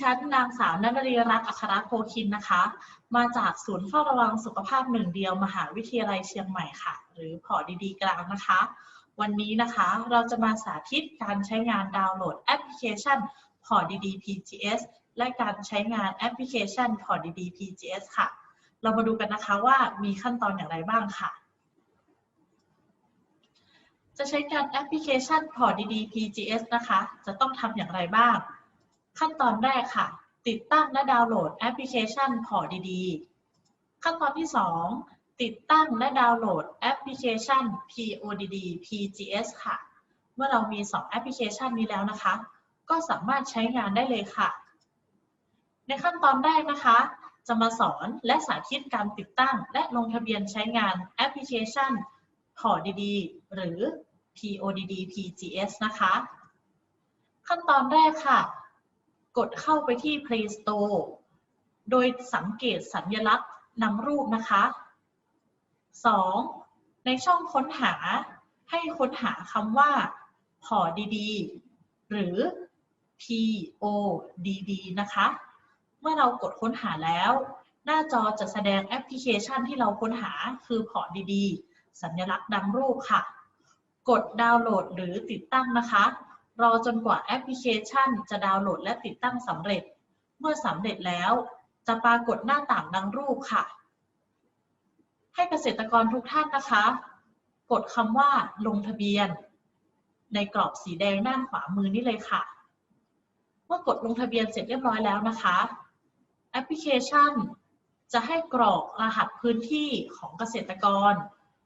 ฉันนางสาวนนรีรักษ์อัครโพคินนะคะ มาจากศูนย์เฝ้าระวังสุขภาพหนึ่งเดียวมหาวิทยาลัยเชียงใหม่ค่ะ หรือพอดีดีกลางนะคะ วันนี้นะคะเราจะมาสาธิตการใช้งานดาวน์โหลดแอปพลิเคชันพอดีดี PGS และการใช้งานแอปพลิเคชันพอดีดี PGS ค่ะ เรามาดูกันนะคะว่ามีขั้นตอนอย่างไรบ้างค่ะจะใช้การแอปพลิเคชันพอดีดี PGS นะคะ จะต้องทำอย่างไรบ้าง ขั้นตอนแรกค่ะ ติดตั้งและดาวน์โหลดแอปพลิเคชันพอดี ๆ ขั้นตอนที่ 2 ติดตั้งและดาวน์โหลดแอปพลิเคชัน PODD PGS ค่ะ เมื่อเรามี 2 แอปพลิเคชันนี้แล้วนะคะ ก็สามารถใช้งานได้เลยค่ะ ในขั้นตอนแรกนะคะ จะมาสอนและสาธิตการติดตั้ง และลงทะเบียนใช้งานแอปพลิเคชันพอดีๆหรือ PODD PGS นะคะ ขั้นตอนแรกค่ะ กดเข้าไปที่ Play Store โดยสังเกตสัญลักษณ์นำรูปนะคะ 2. ในช่องค้นหาให้ค้นหาคำว่า พอดีๆ หรือ PODD นะคะ เมื่อเรากดค้นหาแล้ว หน้าจอจะแสดงแอปพลิเคชันที่เราค้นหาคือพอดีๆ สัญลักษณ์นำรูปค่ะ กดดาวน์โหลดหรือติดตั้งนะคะ รอจนกว่าแอปพลิเคชัน จะดาวน์โหลดและติดตั้งสำเร็จ เมื่อสำเร็จแล้วจะปรากฏหน้าต่างดังรูปค่ะ ให้เกษตรกรทุกท่านนะคะ กดคำว่าลงทะเบียน ในกรอบสีแดงด้านขวามือนี่เลยค่ะ เมื่อกดลงทะเบียนเสร็จเรียบร้อยแล้วนะคะ แอปพลิเคชัน จะให้กรอกรหัสพื้นที่ของเกษตรกร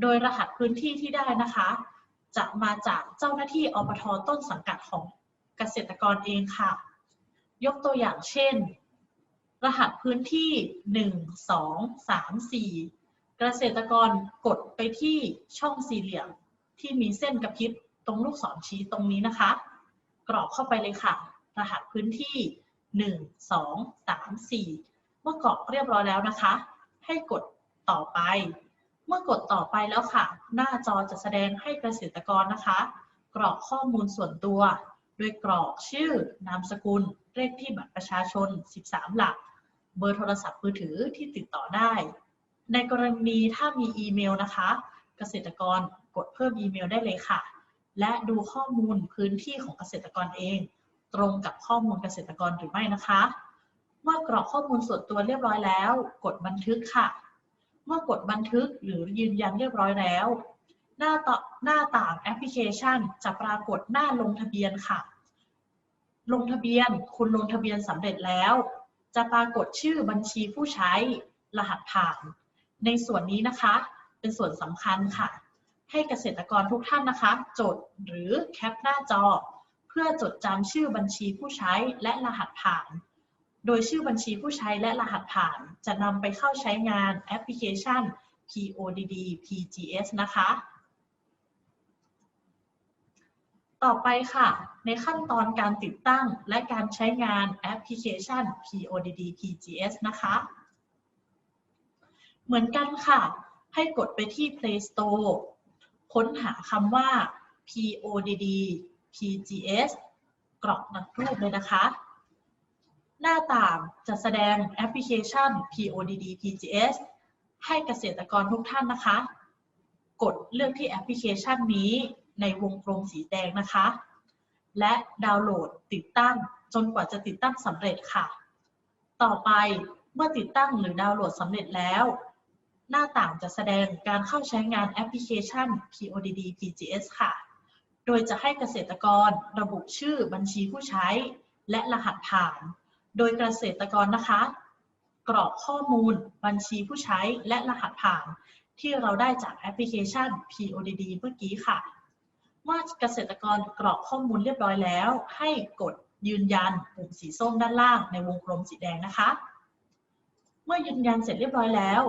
โดยรหัสพื้นที่ที่ได้นะคะ จะมาจากเจ้าหน้าที่อปทต้นสังกัดของเกษตรกรเองค่ะ ยกตัวอย่างเช่น รหัสพื้นที่ 1 2 3 4 เกษตรกรกดไปที่ช่องสี่เหลี่ยมที่มีเส้นกระพริบตรงลูกศรชี้ตรงนี้นะคะ กรอกเข้าไปเลยค่ะ รหัสพื้นที่ 1 2 3 4 เมื่อกรอกเรียบร้อยแล้วนะคะ ให้กดต่อไป มื่อกดต่อไปแล้วค่ะ หน้าจอจะแสดงให้เกษตรกรนะคะ กรอกข้อมูลส่วนตัว โดยกรอกชื่อ นามสกุล เลขที่บัตรประชาชน 13 หลัก เบอร์โทรศัพท์มือถือที่ติดต่อได้ ในกรณีถ้ามีอีเมลนะคะ เกษตรกรกดเพิ่มอีเมลได้เลยค่ะ และดูข้อมูลพื้นที่ของเกษตรกรเอง ตรงกับข้อมูลเกษตรกรหรือไม่นะคะ เมื่อกรอกข้อมูลส่วนตัวเรียบร้อยแล้ว กดบันทึกค่ะ เมื่อกดบันทึกหรือยืนยันเรียบร้อยแล้ว หน้าต่อหน้าต่างแอปพลิเคชัน จะปรากฏหน้าลงทะเบียนค่ะ ลงทะเบียนคุณลงทะเบียนสำเร็จแล้ว จะปรากฏชื่อบัญชีผู้ใช้รหัสผ่าน ในส่วนนี้นะคะ เป็นส่วนสำคัญค่ะ ให้เกษตรกรทุกท่านนะคะ จดหรือแคปหน้าจอ เพื่อจดจำชื่อบัญชีผู้ใช้และรหัสผ่าน โดยชื่อบัญชีผู้ใช้และรหัสผ่านจะนำไปเข้าใช้งานแอปพลิเคชัน PODD PGS นะคะ ต่อไปค่ะ ในขั้นตอนการติดตั้งและการใช้งานแอปพลิเคชัน PODD PGS นะคะ เหมือนกันค่ะ ให้กดไปที่ Play Store ค้นหาคำว่า PODD PGS กรอกนักรูปเลยนะคะ หน้าต่างจะแสดงแอปพลิเคชัน PODD PGS ให้เกษตรกรทุกท่านนะคะ กดเลือกที่แอปพลิเคชันนี้ในวงกลมสีแดงนะคะ และดาวน์โหลดติดตั้งจนกว่าจะติดตั้งสำเร็จค่ะ ต่อไปเมื่อติดตั้งหรือดาวน์โหลดสำเร็จแล้ว หน้าต่างจะแสดงการเข้าใช้งานแอปพลิเคชัน PODD PGS ค่ะ โดยจะให้เกษตรกรระบุชื่อบัญชีผู้ใช้ และรหัสผ่าน โดยเกษตรกรนะคะ กรอกข้อมูล บัญชีผู้ใช้และรหัสผ่าน ที่เราได้จากแอปพลิเคชัน PODD เมื่อกี้ค่ะ เมื่อเกษตรกรกรอกข้อมูลเรียบร้อยแล้ว ให้กดยืนยันปุ่มสีส้มด้านล่างในวงกลมสีแดงนะคะ เมื่อยืนยันเสร็จเรียบร้อยแล้ว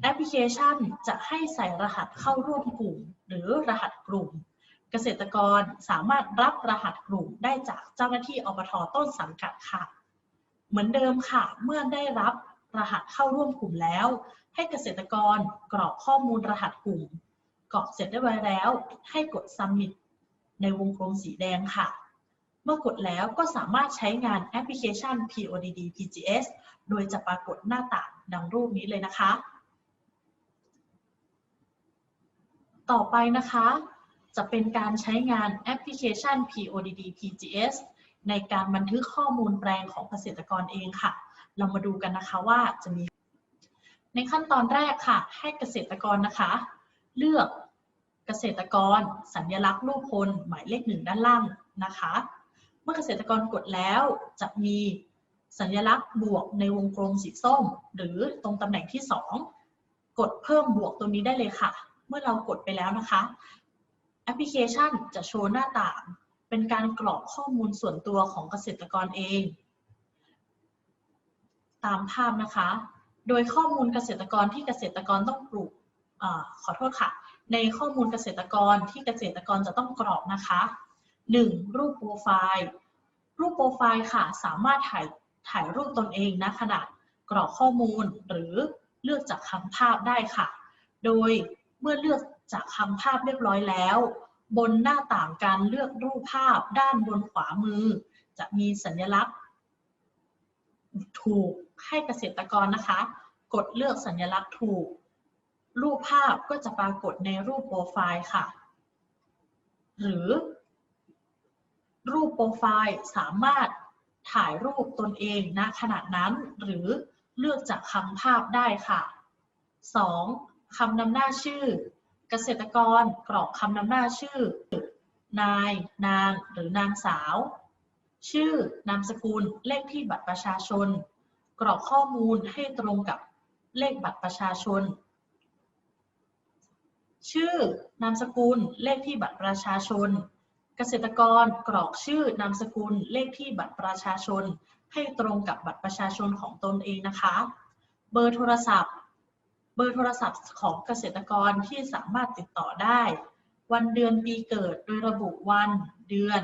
แอปพลิเคชันจะให้ใส่รหัสเข้าร่วมกลุ่ม หรือรหัสกลุ่ม เกษตรกรสามารถรับรหัสกลุ่มได้จากเจ้าหน้าที่อบทต้นสังกัดค่ะ เหมือนเดิมค่ะ เมื่อได้รับรหัสเข้าร่วมกลุ่มแล้ว ให้เกษตรกรกรอกข้อมูลรหัสกลุ่มกรอกเสร็จได้ไว้แล้ว ให้กด submit ในวงกลมสีแดงค่ะ เมื่อกดแล้วก็สามารถใช้งานแอปพลิเคชัน PODD PGS โดยจะปรากฏหน้าต่างดังรูปนี้เลยนะคะ ต่อไปนะคะ จะเป็นการใช้งานแอปพลิเคชัน PODD PGS ในการบันทึกข้อมูลแปลงของเกษตรกรเองค่ะ เรามาดูกันนะคะว่าจะมี ในขั้นตอนแรกค่ะ ให้เกษตรกรนะคะ เลือกเกษตรกร สัญลักษณ์รูปพลหมายเลขหนึ่งด้านล่างนะคะ เมื่อเกษตรกรกดแล้วจะมีสัญลักษณ์บวกในวงกลมสีส้ม หรือตรงตำแหน่งที่ 2 กดเพิ่มบวกตรงนี้ได้เลยค่ะ เมื่อเรากดไปแล้วนะคะ พลิเคชันจะโชว์หน้าต่าง เป็นการกรอกข้อมูลส่วนตัวของเกษตรกรเอง ตามภาพนะคะ โดยข้อมูลเกษตรกรที่เกษตรกรต้องปลูกอขอโทษค่ะ ในข้อมูลเกษตรกรที่เกษตรกรจะต้องกรอกนะคะ 1. รูปโปรไฟล์ รูปโปรไฟล์ค่ะ สามารถถ่ายถ่ายรูปตนเองณขณะกรอกข้อมูลหรือเลือกจากคำภาพได้ค่ะ โดยเมื่อเลือก จากคำภาพเรียบร้อยแล้ว บนหน้าต่างการเลือกรูปภาพด้านบนขวามือ จะมีสัญลักษณ์ ถูกให้เกษตรกรนะคะ กดเลือกสัญลักษณ์ถูก รูปภาพก็จะปรากฏในรูปโปรไฟล์ค่ะ หรือ รูปโปรไฟล์สามารถถ่ายรูปตนเองณขณะนั้นหรือเลือกจากคำภาพได้ค่ะ 2. คำนำหน้าชื่อ เกษตรกรกรอกคำนำหน้าชื่อ นาย นาง หรือนางสาว ชื่อนามสกุล เลขที่บัตรประชาชน กรอกข้อมูลให้ตรงกับเลขบัตรประชาชน ชื่อนามสกุล เลขที่บัตรประชาชน เกษตรกรกรอกชื่อนามสกุล เลขที่บัตรประชาชน ให้ตรงกับบัตรประชาชนของตนเองนะคะ เบอร์โทรศัพท์ เบอร์โทรศัพท์ของเกษตรกรที่สามารถติดต่อได้ วันเดือนปีเกิดโดยระบุวันเดือน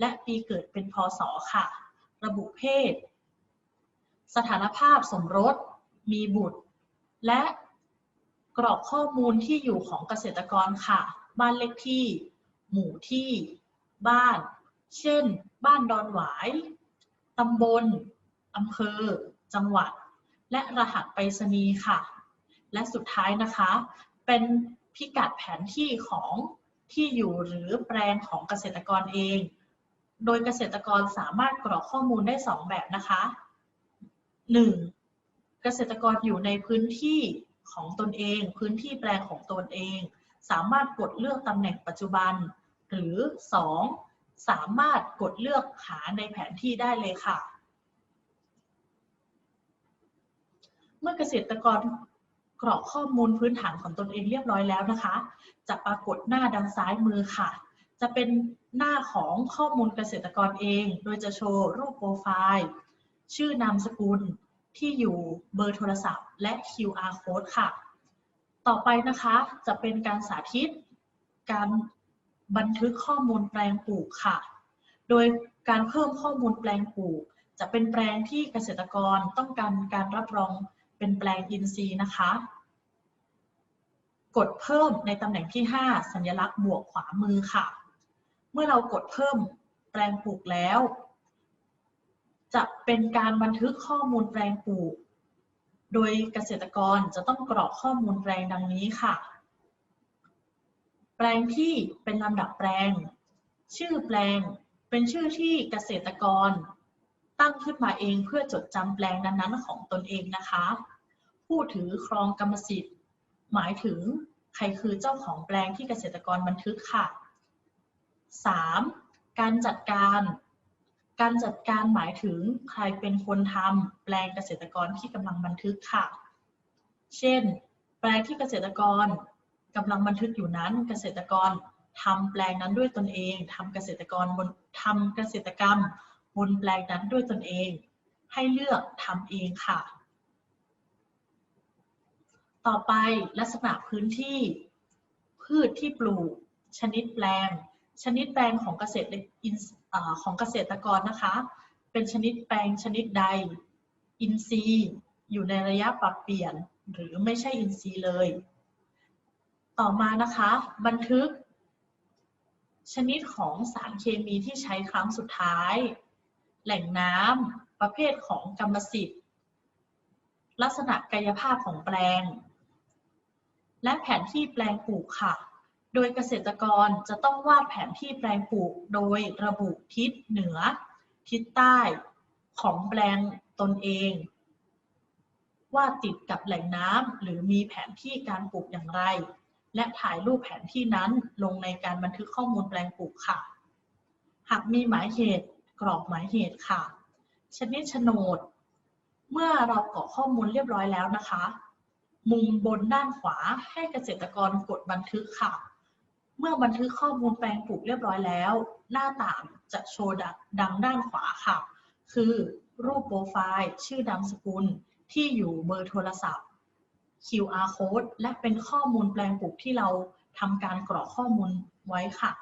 และปีเกิดเป็นพศค่ะ ระบุเพศ สถานภาพสมรส มีบุตร และกรอกข้อมูลที่อยู่ของเกษตรกรค่ะ บ้านเลขที่ หมู่ที่ บ้าน เช่น บ้านดอนหวาย ตำบล อำเภอ จังหวัด และรหัสไปรษณีย์ค่ะ และสุดท้ายนะคะ เป็นพิกัดแผนที่ของที่อยู่หรือแปลงของเกษตรกรเอง โดยเกษตรกรสามารถกรอกข้อมูลได้ 2 แบบนะคะ 1. เกษตรกรอยู่ในพื้นที่ของตนเอง พื้นที่แปลงของตนเอง สามารถกดเลือกตำแหน่งปัจจุบัน หรือ 2. สามารถกดเลือกหาในแผนที่ได้เลยค่ะ เมื่อเกษตรกร กรอกข้อมูลพื้นฐานของตนเองเรียบร้อยแล้วนะคะ จะปรากฏหน้าดังซ้ายมือค่ะ จะเป็นหน้าของข้อมูลเกษตรกรเอง โดยจะโชว์รูปโปรไฟล์ ชื่อนามสกุลที่อยู่เบอร์โทรศัพท์ และ QR code ค่ะ ต่อไปนะคะจะเป็นการสาธิต การบันทึกข้อมูลแปลงปลูกค่ะ โดยการเพิ่มข้อมูลแปลงปลูก จะเป็นแปลงที่เกษตรกรต้องการการรับรอง เป็นแปลงอินทรีย์นะคะ กดเพิ่มในตำแหน่งที่ 5 สัญลักษณ์บวกขวามือค่ะ เมื่อเรากดเพิ่มแปลงปลูกแล้ว จะเป็นการบันทึกข้อมูลแปลงปลูก โดยเกษตรกรจะต้องกรอกข้อมูลแปลงดังนี้ค่ะ แปลงที่เป็นลำดับแปลง ชื่อแปลงเป็นชื่อที่เกษตรกร ตั้งขึ้นมาเองเพื่อจดจำแปลงนั้นๆของตนเองนะคะ ผู้ถือครองกรรมสิทธิ์ หมายถึงใครคือเจ้าของแปลงที่เกษตรกรบันทึกค่ะ 3. การจัดการ การจัดการหมายถึงใครเป็นคนทำแปลงเกษตรกรที่กำลังบันทึกค่ะ เช่น แปลงที่เกษตรกรกำลังบันทึกอยู่นั้นเกษตรกรทำแปลงนั้นด้วยตนเองทำเกษตรกรบนทำเกษตรกรรม บนแปลงนั้นด้วยตนเอง ให้เลือกทำเองค่ะ ต่อไปลักษณะพื้นที่ พืชที่ปลูก ชนิดแปลง ชนิดแปลงของเกษตรของเกษตรกรนะคะ เป็นชนิดแปลงชนิดใด อินทรีย์อยู่ในระยะปรับเปลี่ยน หรือไม่ใช่อินทรีย์เลย ต่อมานะคะ บันทึกชนิดของสารเคมีที่ใช้ครั้งสุดท้าย แหล่งน้ำประเภทของกรรมสิทธิ์ ลักษณะกายภาพของแปลง และแผนที่แปลงปลูกค่ะ โดยเกษตรกรจะต้องวาดแผนที่แปลงปลูกโดยระบุทิศเหนือ ทิศใต้ของแปลงตนเอง ว่าติดกับแหล่งน้ำหรือมีแผนที่การปลูกอย่างไร และถ่ายรูปแผนที่นั้นลงในการบันทึกข้อมูลแปลงปลูกค่ะ หากมีหมายเหตุ กรอกหมายเหตุค่ะ ชนิดโฉนด เมื่อเรากรอกข้อมูลเรียบร้อยแล้วนะคะ มุมบนด้านขวาให้เกษตรกรกดบันทึกค่ะ เมื่อบันทึกข้อมูลแปลงปลูกเรียบร้อยแล้ว หน้าต่างจะโชว์ดังด้านขวาค่ะ คือรูปโปรไฟล์ ชื่อนามสกุล ที่อยู่เบอร์โทรศัพท์ QR code และเป็นข้อมูลแปลงปลูกที่เราทำการกรอกข้อมูลไว้ค่ะ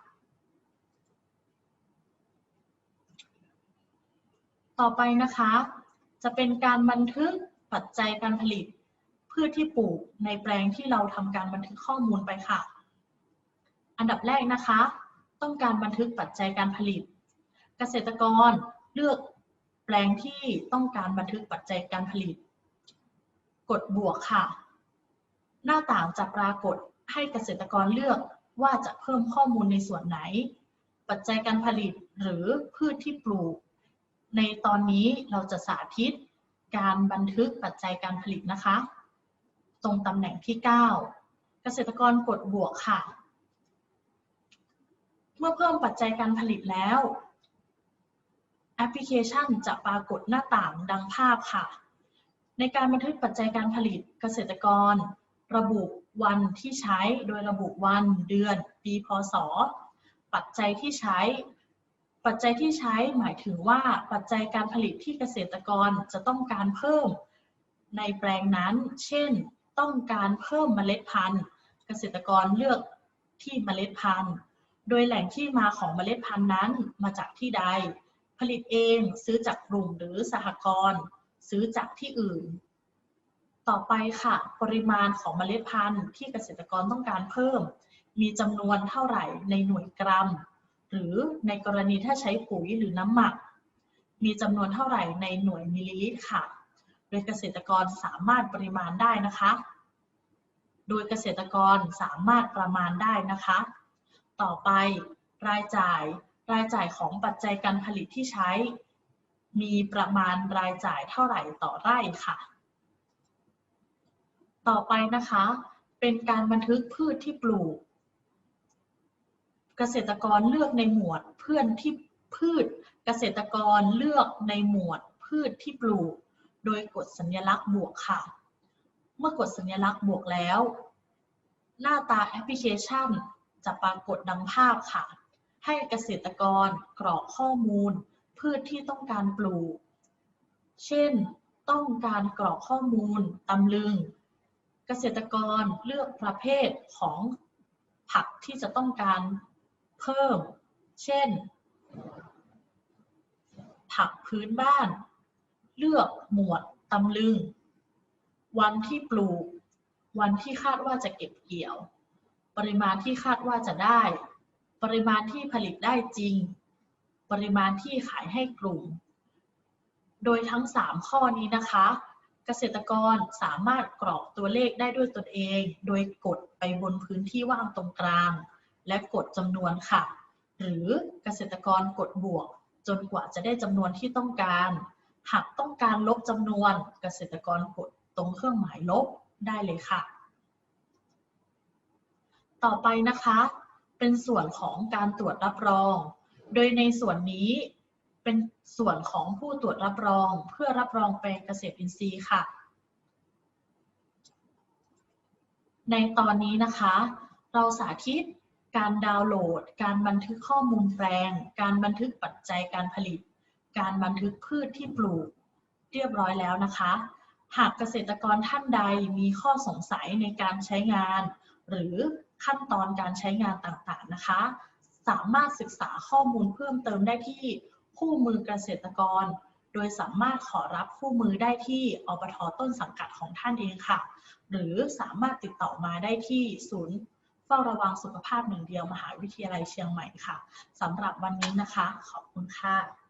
ต่อไปนะคะ จะเป็นการบันทึกปัจจัยการผลิตพืชที่ปลูกในแปลงที่เราทำการบันทึกข้อมูลไปค่ะ อันดับแรกนะคะ ต้องการบันทึกปัจจัยการผลิต เกษตรกรเลือกแปลงที่ต้องการบันทึกปัจจัยการผลิต กดบวกค่ะ หน้าต่างจะปรากฏให้เกษตรกรเลือกว่าจะเพิ่มข้อมูลในส่วนไหน ปัจจัยการผลิตหรือพืชที่ปลูก ในตอนนี้เราจะสาธิตการบันทึกปัจจัยการผลิตนะคะ ตรงตำแหน่งที่ 9 เกษตรกรกดบวกค่ะ เมื่อเพิ่มปัจจัยการผลิตแล้ว แอปพลิเคชันจะปรากฏหน้าต่างดังภาพค่ะ ในการบันทึกปัจจัยการผลิตเกษตรกร ระบุวันที่ใช้โดยระบุวันเดือน ปีพศ ปัจจัยที่ใช้ ปัจจัยที่ใช้หมายถึงว่าปัจจัยการผลิตที่เกษตรกรจะต้องการเพิ่มในแปลงนั้น เช่น ต้องการเพิ่มเมล็ดพันธุ์ เกษตรกรเลือกที่เมล็ดพันธุ์ โดยแหล่งที่มาของเมล็ดพันธุ์นั้นมาจากที่ใด ผลิตเองซื้อจากกลุ่มหรือสหกรณ์ซื้อจากที่อื่น ต่อไปค่ะ ปริมาณของเมล็ดพันธุ์ที่เกษตรกรต้องการเพิ่ม มีจำนวนเท่าไหร่ในหน่วยกรัม หรือในกรณีถ้าใช้ปุ๋ยหรือน้ำหมัก มีจำนวนเท่าไหร่ในหน่วยมิลลิลิตรค่ะ โดยเกษตรกรสามารถปริมาณได้นะคะ โดยเกษตรกรสามารถประมาณได้นะคะ ต่อไปรายจ่ายรายจ่ายของปัจจัยการผลิตที่ใช้ มีประมาณรายจ่ายเท่าไหร่ต่อไร่ค่ะ ต่อไปนะคะ เป็นการบันทึกพืชที่ปลูก เกษตรกรเลือกในหมวดเพื่อนที่พืช เกษตรกรเลือกในหมวดพืชที่ปลูก โดยกดสัญลักษณ์บวกค่ะ เมื่อกดสัญลักษณ์บวกแล้ว หน้าตาแอปพลิเคชัน จะปรากฏดังภาพค่ะ ให้เกษตรกรกรอกข้อมูล พืชที่ต้องการปลูก เช่น ต้องการกรอกข้อมูลตำลึง เกษตรกรเลือกประเภทของผักที่จะต้องการ เพิ่ม เช่น ผักพื้นบ้าน เลือกหมวดตำลึง วันที่ปลูก วันที่คาดว่าจะเก็บเกี่ยว ปริมาณที่คาดว่าจะได้ ปริมาณที่ผลิตได้จริง ปริมาณที่ขายให้กลุ่ม โดยทั้ง 3 ข้อนี้นะคะเกษตรกรสามารถกรอกตัวเลขได้ด้วยตนเอง โดยกดไปบนพื้นที่ว่างตรงกลาง และกดจำนวนค่ะ หรือเกษตรกรกดบวก จนกว่าจะได้จำนวนที่ต้องการ หากต้องการลบจำนวนเกษตรกรกดตรงเครื่องหมายลบได้เลยค่ะ ต่อไปนะคะ เป็นส่วนของการตรวจรับรอง โดยในส่วนนี้เป็นส่วนของผู้ตรวจรับรอง เพื่อรับรองแปลงเกษตรอินทรีย์ค่ะ ในตอนนี้นะคะ เราสาธิต การดาวน์โหลด การบันทึกข้อมูลแปลง การบันทึกปัจจัยการผลิต การบันทึกพืชที่ปลูก เรียบร้อยแล้วนะคะ หากเกษตรกรท่านใดมีข้อสงสัยในการใช้งาน หรือขั้นตอนการใช้งานต่างๆนะคะ สามารถศึกษาข้อมูลเพิ่มเติมได้ที่คู่มือเกษตรกร โดยสามารถขอรับคู่มือได้ที่อบทต้นสังกัดของท่านเองค่ะ หรือสามารถติดต่อมาได้ที่ศูนย์ เฝ้าระวังสุขภาพหนึ่งเดียวมหาวิทยาลัยเชียงใหม่ค่ะสำหรับวันนี้นะคะ ขอบคุณค่ะ